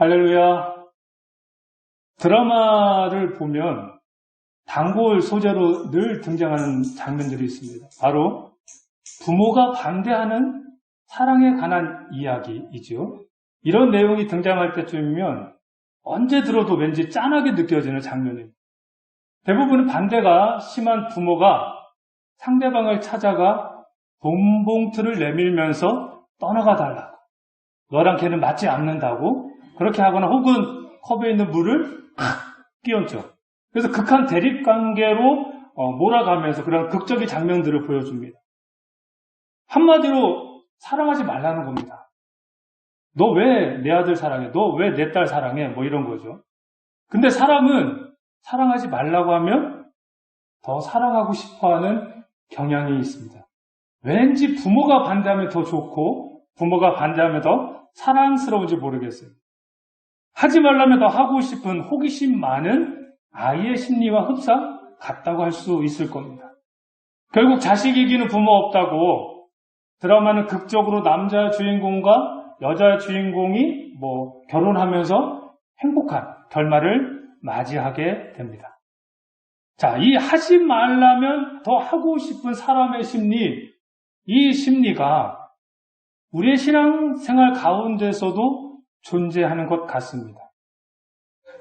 할렐루야. 드라마를 보면 단골 소재로 늘 등장하는 장면들이 있습니다. 바로 부모가 반대하는 사랑에 관한 이야기이죠. 이런 내용이 등장할 때쯤이면 언제 들어도 왠지 짠하게 느껴지는 장면입니다. 대부분 반대가 심한 부모가 상대방을 찾아가 돈 봉투를 내밀면서 떠나가 달라고. 너랑 걔는 맞지 않는다고. 그렇게 하거나 혹은 컵에 있는 물을 끼얹죠. 그래서 극한 대립 관계로 어, 몰아가면서 그런 극적인 장면들을 보여줍니다. 한마디로 사랑하지 말라는 겁니다. 너 왜 내 아들 사랑해? 너 왜 내 딸 사랑해? 뭐 이런 거죠. 근데 사람은 사랑하지 말라고 하면 더 사랑하고 싶어 하는 경향이 있습니다. 왠지 부모가 반대하면 더 좋고 부모가 반대하면 더 사랑스러운지 모르겠어요. 하지 말라면 더 하고 싶은 호기심 많은 아이의 심리와 흡사 같다고 할 수 있을 겁니다. 결국 자식 이기는 부모 없다고 드라마는 극적으로 남자 주인공과 여자 주인공이 뭐 결혼하면서 행복한 결말을 맞이하게 됩니다. 자, 이 하지 말라면 더 하고 싶은 사람의 심리, 이 심리가 우리의 신앙생활 가운데서도 존재하는 것 같습니다.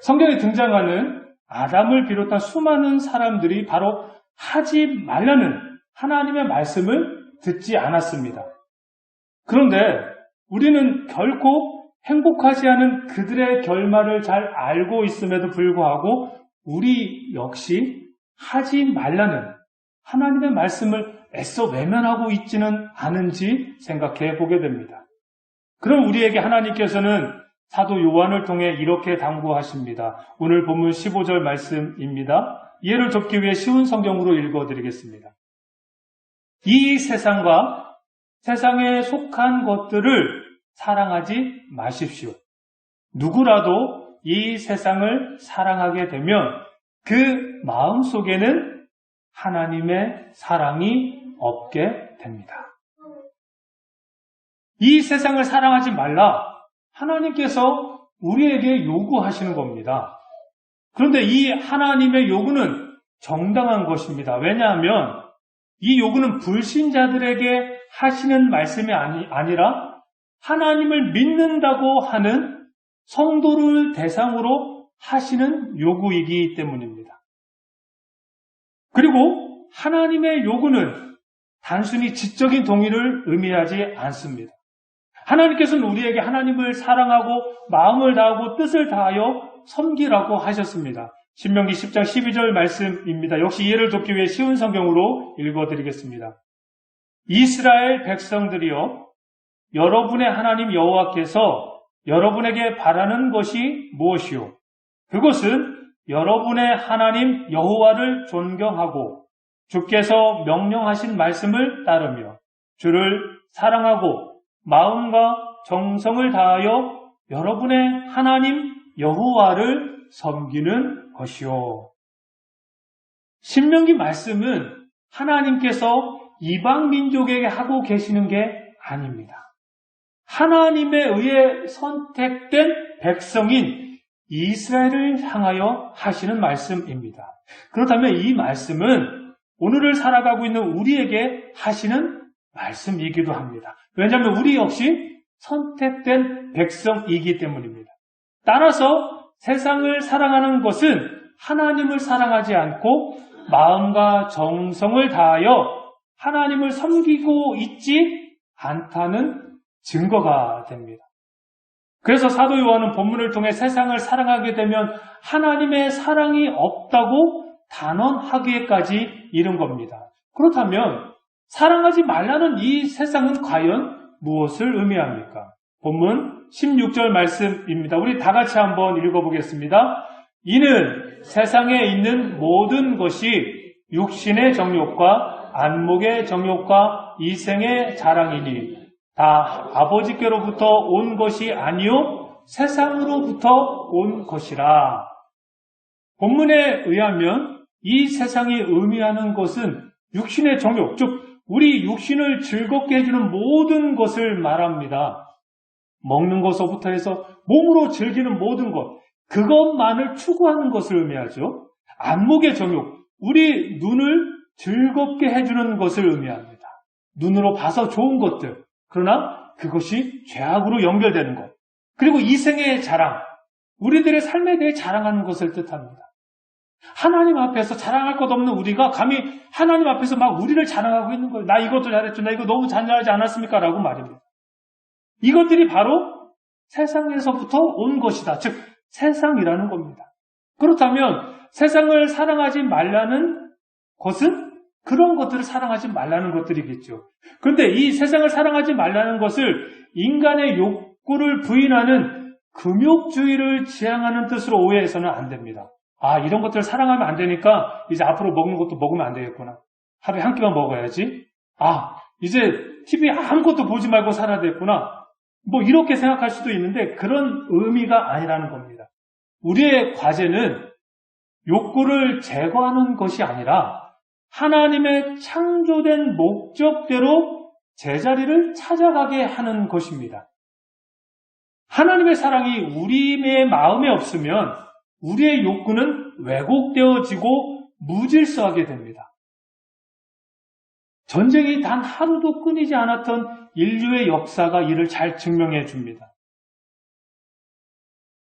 성경에 등장하는 아담을 비롯한 수많은 사람들이 바로 하지 말라는 하나님의 말씀을 듣지 않았습니다. 그런데 우리는 결코 행복하지 않은 그들의 결말을 잘 알고 있음에도 불구하고 우리 역시 하지 말라는 하나님의 말씀을 애써 외면하고 있지는 않은지 생각해 보게 됩니다. 그럼 우리에게 하나님께서는 사도 요한을 통해 이렇게 당부하십니다. 오늘 본문 15절 말씀입니다. 이해를 돕기 위해 쉬운 성경으로 읽어드리겠습니다. 이 세상과 세상에 속한 것들을 사랑하지 마십시오. 누구라도 이 세상을 사랑하게 되면 그 마음 속에는 하나님의 사랑이 없게 됩니다. 이 세상을 사랑하지 말라. 하나님께서 우리에게 요구하시는 겁니다. 그런데 이 하나님의 요구는 정당한 것입니다. 왜냐하면 이 요구는 불신자들에게 하시는 말씀이 아니, 아니라 하나님을 믿는다고 하는 성도를 대상으로 하시는 요구이기 때문입니다. 그리고 하나님의 요구는 단순히 지적인 동의를 의미하지 않습니다. 하나님께서는 우리에게 하나님을 사랑하고 마음을 다하고 뜻을 다하여 섬기라고 하셨습니다. 신명기 10장 12절 말씀입니다. 역시 이해를 돕기 위해 쉬운 성경으로 읽어드리겠습니다. 이스라엘 백성들이여 여러분의 하나님 여호와께서 여러분에게 바라는 것이 무엇이요? 그것은 여러분의 하나님 여호와를 존경하고 주께서 명령하신 말씀을 따르며 주를 사랑하고 마음과 정성을 다하여 여러분의 하나님 여호와를 섬기는 것이요. 신명기 말씀은 하나님께서 이방 민족에게 하고 계시는 게 아닙니다. 하나님에 의해 선택된 백성인 이스라엘을 향하여 하시는 말씀입니다. 그렇다면 이 말씀은 오늘을 살아가고 있는 우리에게 하시는 말씀이기도 합니다. 왜냐하면 우리 역시 선택된 백성이기 때문입니다. 따라서 세상을 사랑하는 것은 하나님을 사랑하지 않고 마음과 정성을 다하여 하나님을 섬기고 있지 않다는 증거가 됩니다. 그래서 사도 요한은 본문을 통해 세상을 사랑하게 되면 하나님의 사랑이 없다고 단언하기에까지 이른 겁니다. 그렇다면 사랑하지 말라는 이 세상은 과연 무엇을 의미합니까? 본문 16절 말씀입니다. 우리 다 같이 한번 읽어보겠습니다. 이는 세상에 있는 모든 것이 육신의 정욕과 안목의 정욕과 이생의 자랑이니 다 아버지께로부터 온 것이 아니요 세상으로부터 온 것이라. 본문에 의하면 이 세상이 의미하는 것은 육신의 정욕, 즉 우리 육신을 즐겁게 해주는 모든 것을 말합니다. 먹는 것서부터 해서 몸으로 즐기는 모든 것, 그것만을 추구하는 것을 의미하죠. 안목의 정욕, 우리 눈을 즐겁게 해주는 것을 의미합니다. 눈으로 봐서 좋은 것들, 그러나 그것이 죄악으로 연결되는 것. 그리고 이생의 자랑, 우리들의 삶에 대해 자랑하는 것을 뜻합니다. 하나님 앞에서 자랑할 것 없는 우리가 감히 하나님 앞에서 막 우리를 자랑하고 있는 거예요. 나 이것도 잘했죠. 나 이거 너무 잔인하지 않았습니까? 라고 말입니다. 이것들이 바로 세상에서부터 온 것이다. 즉, 세상이라는 겁니다. 그렇다면 세상을 사랑하지 말라는 것은 그런 것들을 사랑하지 말라는 것들이겠죠. 그런데 이 세상을 사랑하지 말라는 것을 인간의 욕구를 부인하는 금욕주의를 지향하는 뜻으로 오해해서는 안 됩니다. 아, 이런 것들을 사랑하면 안 되니까 이제 앞으로 먹는 것도 먹으면 안 되겠구나. 하루에 한 끼만 먹어야지. 아, 이제 TV 아무것도 보지 말고 살아야 되겠구나. 뭐 이렇게 생각할 수도 있는데 그런 의미가 아니라는 겁니다. 우리의 과제는 욕구를 제거하는 것이 아니라 하나님의 창조된 목적대로 제자리를 찾아가게 하는 것입니다. 하나님의 사랑이 우리의 마음에 없으면 우리의 욕구는 왜곡되어지고 무질서하게 됩니다. 전쟁이 단 하루도 끊이지 않았던 인류의 역사가 이를 잘 증명해 줍니다.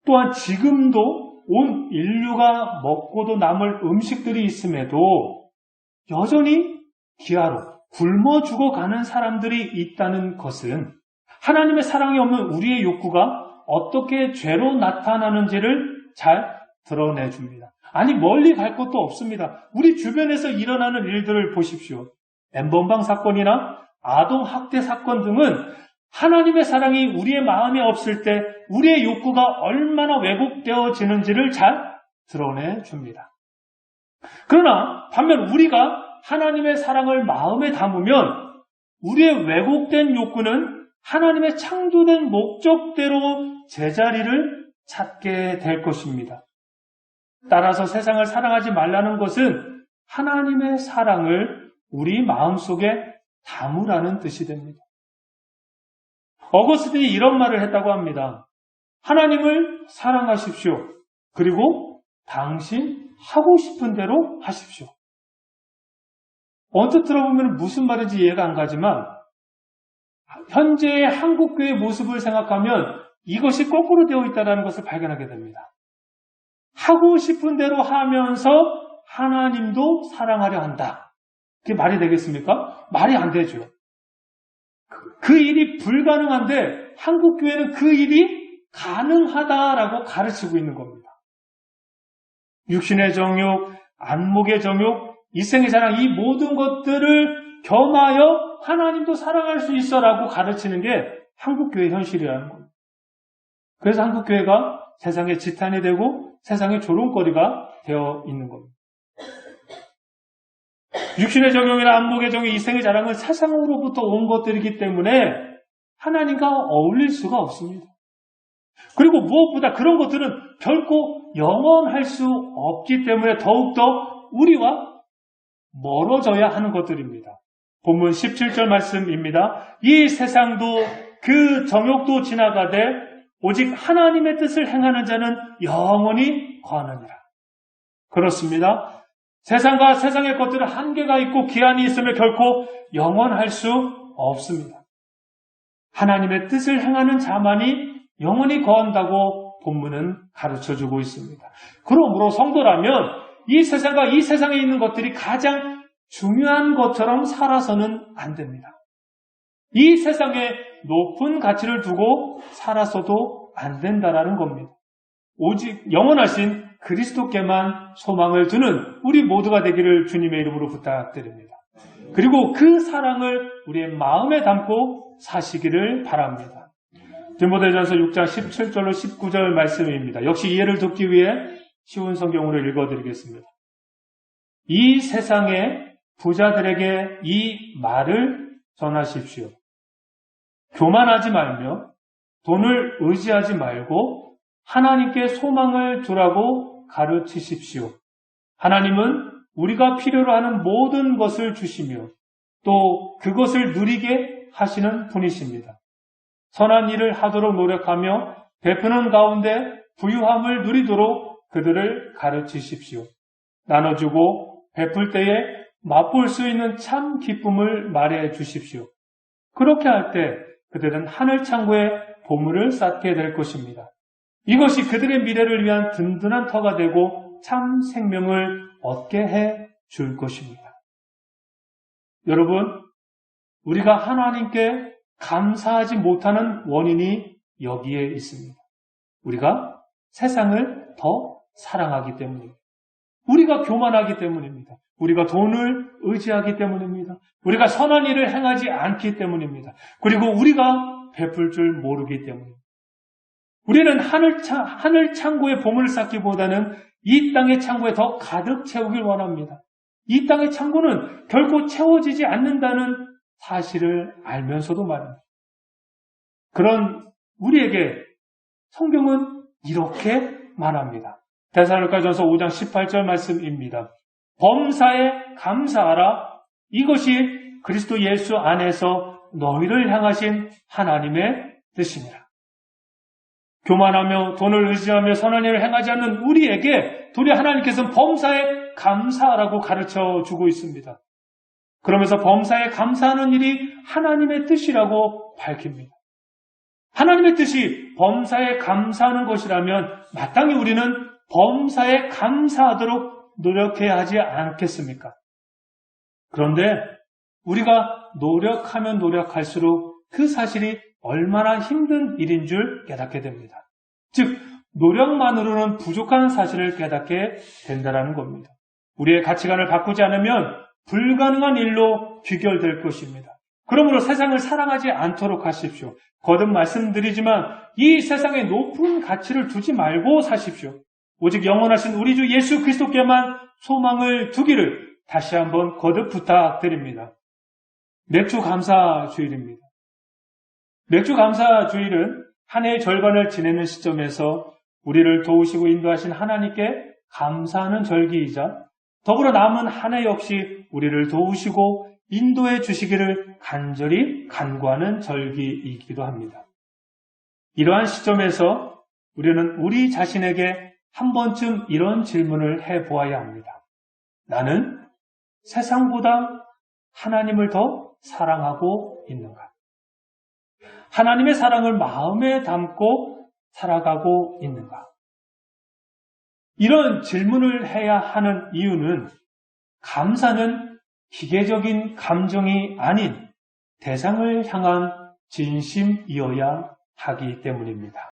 또한 지금도 온 인류가 먹고도 남을 음식들이 있음에도 여전히 기아로 굶어 죽어가는 사람들이 있다는 것은 하나님의 사랑이 없는 우리의 욕구가 어떻게 죄로 나타나는지를 잘 드러내 줍니다. 아니 멀리 갈 것도 없습니다. 우리 주변에서 일어나는 일들을 보십시오. 엠번방 사건이나 아동 학대 사건 등은 하나님의 사랑이 우리의 마음에 없을 때 우리의 욕구가 얼마나 왜곡되어지는지를 잘 드러내 줍니다. 그러나 반면 우리가 하나님의 사랑을 마음에 담으면 우리의 왜곡된 욕구는 하나님의 창조된 목적대로 제자리를 찾게 될 것입니다. 따라서 세상을 사랑하지 말라는 것은 하나님의 사랑을 우리 마음속에 담으라는 뜻이 됩니다. 어거스틴이 이런 말을 했다고 합니다. 하나님을 사랑하십시오. 그리고 당신 하고 싶은 대로 하십시오. 언뜻 들어보면 무슨 말인지 이해가 안 가지만 현재의 한국교회의 모습을 생각하면 이것이 거꾸로 되어 있다는 것을 발견하게 됩니다. 하고 싶은 대로 하면서 하나님도 사랑하려 한다. 그게 말이 되겠습니까? 말이 안 되죠. 그 일이 불가능한데 한국 교회는 그 일이 가능하다라고 가르치고 있는 겁니다. 육신의 정욕, 안목의 정욕, 이생의 자랑, 이 모든 것들을 겸하여 하나님도 사랑할 수 있어라고 가르치는 게 한국 교회 현실이라는 겁니다. 그래서 한국교회가 세상의 지탄이 되고 세상의 조롱거리가 되어 있는 겁니다. 육신의 정욕이나 안목의 정욕, 이생의 자랑은 세상으로부터 온 것들이기 때문에 하나님과 어울릴 수가 없습니다. 그리고 무엇보다 그런 것들은 결코 영원할 수 없기 때문에 더욱더 우리와 멀어져야 하는 것들입니다. 본문 17절 말씀입니다. 이 세상도 그 정욕도 지나가되 오직 하나님의 뜻을 행하는 자는 영원히 거하느니라. 그렇습니다. 세상과 세상의 것들은 한계가 있고 기한이 있으며 결코 영원할 수 없습니다. 하나님의 뜻을 행하는 자만이 영원히 거한다고 본문은 가르쳐 주고 있습니다. 그러므로 성도라면 이 세상과 이 세상에 있는 것들이 가장 중요한 것처럼 살아서는 안 됩니다. 이 세상에 높은 가치를 두고 살아서도 안 된다라는 겁니다. 오직 영원하신 그리스도께만 소망을 두는 우리 모두가 되기를 주님의 이름으로 부탁드립니다. 그리고 그 사랑을 우리의 마음에 담고 사시기를 바랍니다. 디모데전서 6장 17절로 19절 말씀입니다. 역시 이해를 돕기 위해 쉬운 성경으로 읽어드리겠습니다. 이 세상의 부자들에게 이 말을 전하십시오. 교만하지 말며 돈을 의지하지 말고 하나님께 소망을 두라고 가르치십시오. 하나님은 우리가 필요로 하는 모든 것을 주시며 또 그것을 누리게 하시는 분이십니다. 선한 일을 하도록 노력하며 베푸는 가운데 부유함을 누리도록 그들을 가르치십시오. 나눠주고 베풀 때에 맛볼 수 있는 참 기쁨을 말해 주십시오. 그렇게 할 때 그들은 하늘 창고에 보물을 쌓게 될 것입니다. 이것이 그들의 미래를 위한 든든한 터가 되고 참 생명을 얻게 해 줄 것입니다. 여러분, 우리가 하나님께 감사하지 못하는 원인이 여기에 있습니다. 우리가 세상을 더 사랑하기 때문입니다. 우리가 교만하기 때문입니다. 우리가 돈을 의지하기 때문입니다. 우리가 선한 일을 행하지 않기 때문입니다. 그리고 우리가 베풀 줄 모르기 때문입니다. 우리는 하늘, 차, 하늘 창고에 보물을 쌓기보다는 이 땅의 창고에 더 가득 채우길 원합니다. 이 땅의 창고는 결코 채워지지 않는다는 사실을 알면서도 말입니다. 그런 우리에게 성경은 이렇게 말합니다. 대사로까지전서 5장 18절 말씀입니다. 범사에 감사하라. 이것이 그리스도 예수 안에서 너희를 향하신 하나님의 뜻입니다. 교만하며 돈을 의지하며 선한 일을 행하지 않는 우리에게 도리 하나님께서는 범사에 감사하라고 가르쳐 주고 있습니다. 그러면서 범사에 감사하는 일이 하나님의 뜻이라고 밝힙니다. 하나님의 뜻이 범사에 감사하는 것이라면 마땅히 우리는 범사에 감사하도록 노력해야 하지 않겠습니까? 그런데 우리가 노력하면 노력할수록 그 사실이 얼마나 힘든 일인 줄 깨닫게 됩니다. 즉, 노력만으로는 부족한 사실을 깨닫게 된다는 겁니다. 우리의 가치관을 바꾸지 않으면 불가능한 일로 귀결될 것입니다. 그러므로 세상을 사랑하지 않도록 하십시오. 거듭 말씀드리지만 이 세상에 높은 가치를 두지 말고 사십시오. 오직 영원하신 우리 주 예수 그리스도께만 소망을 두기를 다시 한번 거듭 부탁드립니다. 맥주 감사 주일입니다. 맥주 감사 주일은 한 해의 절반을 지내는 시점에서 우리를 도우시고 인도하신 하나님께 감사하는 절기이자 더불어 남은 한 해 역시 우리를 도우시고 인도해 주시기를 간절히 간구하는 절기이기도 합니다. 이러한 시점에서 우리는 우리 자신에게 한 번쯤 이런 질문을 해 보아야 합니다. 나는 세상보다 하나님을 더 사랑하고 있는가? 하나님의 사랑을 마음에 담고 살아가고 있는가? 이런 질문을 해야 하는 이유는 감사는 기계적인 감정이 아닌 대상을 향한 진심이어야 하기 때문입니다.